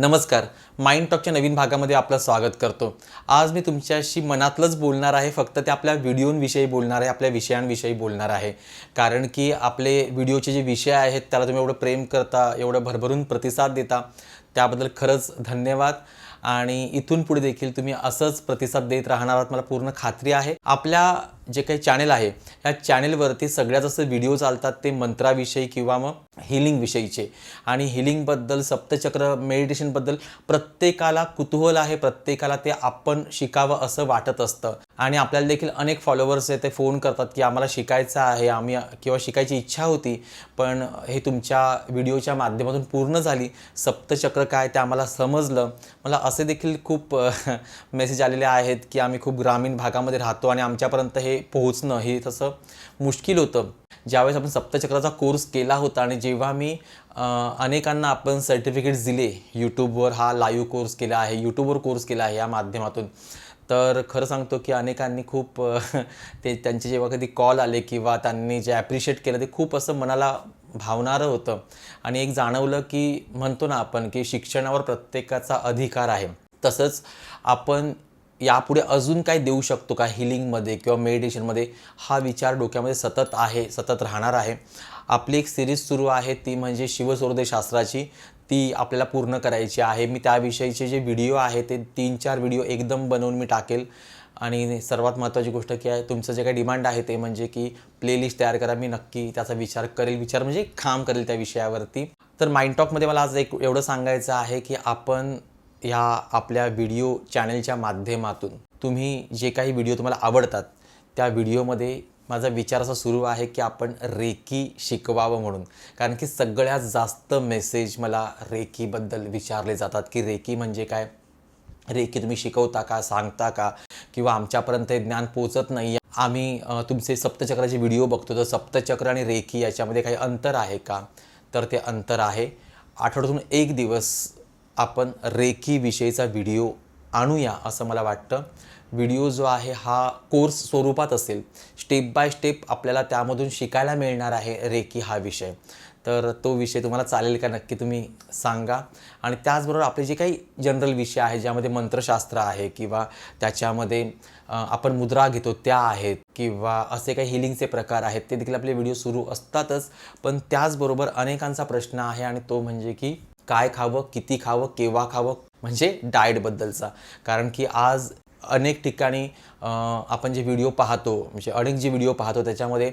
नमस्कार. माइंड टॉकच्या नवीन भागामध्ये आपलं स्वागत करतो. आज मी तुमच्याशी मनातलंच बोलणार आहे फक्त ते आपल्या व्हिडिओंविषयी बोलणार आहे आपल्या विषयांविषयी बोलणार आहे. कारण की आपले व्हिडिओचे जे विषय आहेत त्याला तुम्ही एवढं प्रेम करता एवढं भरभरून प्रतिसाद देता त्याबद्दल खरंच धन्यवाद. आणि इथून पुढे देखील तुम्ही असंच प्रतिसाद देत राहणार आहात मला पूर्ण खात्री आहे. आपल्या जे काही चॅनेल आहे या चॅनेलवरती सगळ्यात जास्त व्हिडिओ चालतात ते मंत्राविषयी किंवा मग हिलिंगविषयीचे. आणि हिलिंगबद्दल सप्तचक्र मेडिटेशनबद्दल प्रत्येकाला कुतूहल आहे प्रत्येकाला ते आपण शिकावं असं वाटत असतं. आणि आपल्याला देखील अनेक फॉलोअर्स आहे ते फोन करतात की आम्हाला शिकायचं आहे आम्ही किंवा शिकायची इच्छा होती पण हे तुमच्या व्हिडिओच्या माध्यमातून पूर्ण झाली. सप्तचक्र काय ते आम्हाला समजलं. मला असे देखील खूप मेसेज आलेले आहेत की आम्ही खूप ग्रामीण भागामध्ये राहतो आणि आमच्यापर्यंत हे पोहोचणं हे तसं मुश्किल होतं. ज्यावेळेस आपण सप्तचक्राचा कोर्स केला होता आणि जेव्हा मी अनेकांना आपण सर्टिफिकेट्स दिले यूट्यूबवर हा लाईव्ह कोर्स केला आहे यूट्यूबवर कोर्स केला आहे या माध्यमातून. तर खरं सांगतो की अनेकांनी खूप ते त्यांचे जेव्हा कधी कॉल आले किंवा त्यांनी जे ॲप्रिशिएट केलं ते खूप असं मनाला भावणारं होतं. आणि एक जाणवलं की म्हणतो ना आपण की शिक्षणावर प्रत्येकाचा अधिकार आहे. तसंच आपण यापुढे अजून काय देऊ शकतो? का हिलिंगमध्ये किंवा मेडिटेशनमध्ये हा विचार डोक्यामध्ये सतत आहे सतत राहणार आहे. आपली एक सिरीज सुरू आहे ती म्हणजे शिवसौरदय शास्त्राची. ती आपल्याला पूर्ण करायची आहे. मी त्याविषयीचे जे व्हिडिओ आहे ते तीन चार व्हिडिओ एकदम बनवून मी टाकेल. आणि सर्वात महत्त्वाची गोष्ट की आहे तुमचं जे काही डिमांड आहे ते म्हणजे की प्लेलिस्ट तयार करा. मी नक्की त्याचा विचार करेल. विचार म्हणजे काम करेल त्या विषयावरती. तर माइंड टॉकमध्ये मला आज एक एवढं सांगायचं आहे की आपण ह्या आपल्या व्हिडिओ चॅनलच्या माध्यमातून तुम्ही जे काही व्हिडिओ तुम्हाला आवडतात त्या व्हिडिओमध्ये माझा विचार असा सुरू आहे की आपण रेकी शिकवावं म्हणून. कारण की सगळ्यात जास्त मेसेज मला रेकीबद्दल विचारले जातात की रेकी म्हणजे काय? रेकी तुम्ही शिकवता का सांगता का? किंवा आमच्यापर्यंत हे ज्ञान पोचत नाही. आम्ही तुमचे सप्तचक्राचे व्हिडिओ बघतो. तर सप्तचक्र आणि रेकी याच्यामध्ये काही अंतर आहे का? तर ते अंतर आहे. आठवड्यातून एक दिवस आपण रेकीविषयीचा व्हिडिओ आणूया असं मला वाटतं. व्हिडिओ जो आहे हा कोर्स स्वरूपात असेल. स्टेप बाय स्टेप आपल्याला त्यामधून शिकायला मिळणार आहे रेकी हा विषय. तर तो विषय तुम्हाला चालेल का नक्की तुम्ही सांगा. आणि त्याचबरोबर आपले जे काही जनरल विषय आहे ज्यामध्ये मंत्रशास्त्र आहे किंवा त्याच्यामध्ये आपण मुद्रा घेतो त्या आहेत किंवा असे काही हिलिंगचे प्रकार आहेत ते देखील आपले व्हिडिओ सुरू असतातच. पण त्याचबरोबर अनेकांचा प्रश्न आहे आणि तो म्हणजे की काय खावं किती खावं केव्हा खावं म्हणजे डाएटबद्दलचा कारण की आज अनेक ठिकाणी आपण जे व्हिडिओ पाहतो म्हणजे अनेक जे व्हिडिओ पाहतो त्याच्यामध्ये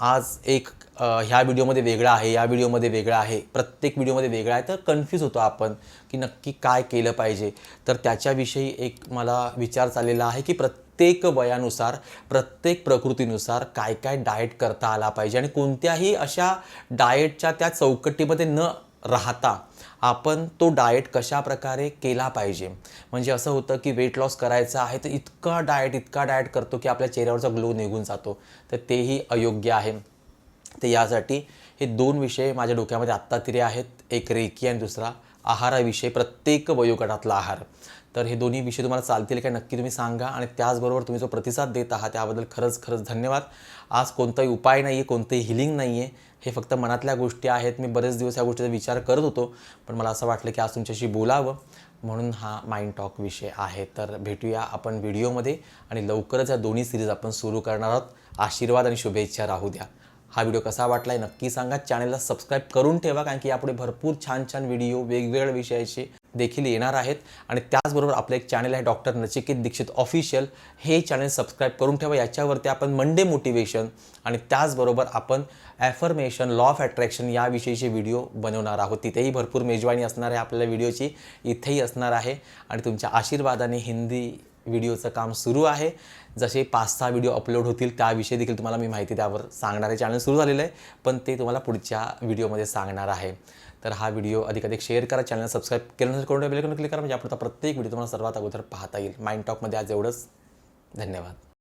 आज एक ह्या व्हिडिओमध्ये वेगळा आहे या व्हिडिओमध्ये वेगळा आहे प्रत्येक व्हिडिओमध्ये वेगळा आहे तर कन्फ्यूज होतो आपण की नक्की काय केलं पाहिजे. तर त्याच्याविषयी एक मला विचार चाललेला आहे की प्रत्येक वयानुसार प्रत्येक प्रकृतीनुसार काय काय डाएट करता आला पाहिजे आणि कोणत्याही अशा डाएटच्या त्या चौकटीमध्ये न राहता. आपण तो डाएट कशा प्रकारे केला पाहिजे? म्हणजे असं होतं की वेट लॉस करायचा आहे तर इतका डाएट इतका डाएट करतो की आपल्या चेहऱ्यावरचा ग्लो निघून जातो. तर तेही अयोग्य आहे. तर यासाठी हे दोन विषय माझ्या डोक्यामध्ये आत्ता तरी आहेत. एक रेकी आणि दुसरा आहाराविषयी प्रत्येक वयोगटातला आहार. तर हे दोन्ही विषय तुम्हाला चालतील काय नक्की तुम्ही सांगा. आणि त्याचबरोबर तुम्ही जो प्रतिसाद देत आहात त्याबद्दल खरंच खरंच धन्यवाद. आज कोणताही उपाय नाही आहे कोणतंही हिलिंग नाही आहे हे फक्त मनातल्या गोष्टी आहेत. मी बरेच दिवस या गोष्टीचा विचार करत होतो. पण मला असं वाटलं की आज तुमच्याशी बोलावं. म्हणून हा माइंड टॉक विषय आहे. तर भेटूया आपण व्हिडिओमध्ये. आणि लवकरच या दोन्ही सिरीज आपण सुरू करणार आहोत. आशीर्वाद आणि शुभेच्छा राहू द्या. हा व्हिडिओ कसा वाटला आहे नक्की सांगा. चॅनलला सबस्क्राईब करून ठेवा. कारण की यापुढे भरपूर छान छान व्हिडिओ वेगवेगळ्या विषयाचे देखील येणार आहेत. आणि त्याचबरोबर आपलं एक चॅनल आहे डॉक्टर नचिकेत दीक्षित ऑफिशियल हे चॅनल सबस्क्राईब करून ठेवा. याच्यावरती आपण मंडे मोटिवेशन आणि त्याचबरोबर आपण ॲफर्मेशन लॉ ऑफ अट्रॅक्शन याविषयीचे व्हिडिओ बनवणार आहोत. तिथेही भरपूर मेजवानी असणार आहे आपल्याला व्हिडिओची इथेही असणार आहे. आणि तुमच्या आशीर्वादाने हिंदी व्हिडिओचं काम सुरू आहे. जसे पाच सहा व्हिडिओ अपलोड होतील त्याविषयी देखील तुम्हाला मी माहिती त्यावर सांगणार आहे. चॅनल सुरू झालेलं आहे पण ते तुम्हाला पुढच्या व्हिडिओमध्ये सांगणार आहे. तर हा व्हिडिओ अधिक शेअर करा चॅनल सबस्क्राईब केल्यानंतर करून बेलकन क्लिक करा म्हणजे आपण प्रत्येक व्हिडिओ तुम्हाला सर्वात अगोदर पाहता येईल. माइंड टॉकमध्ये आज एवढंच. धन्यवाद.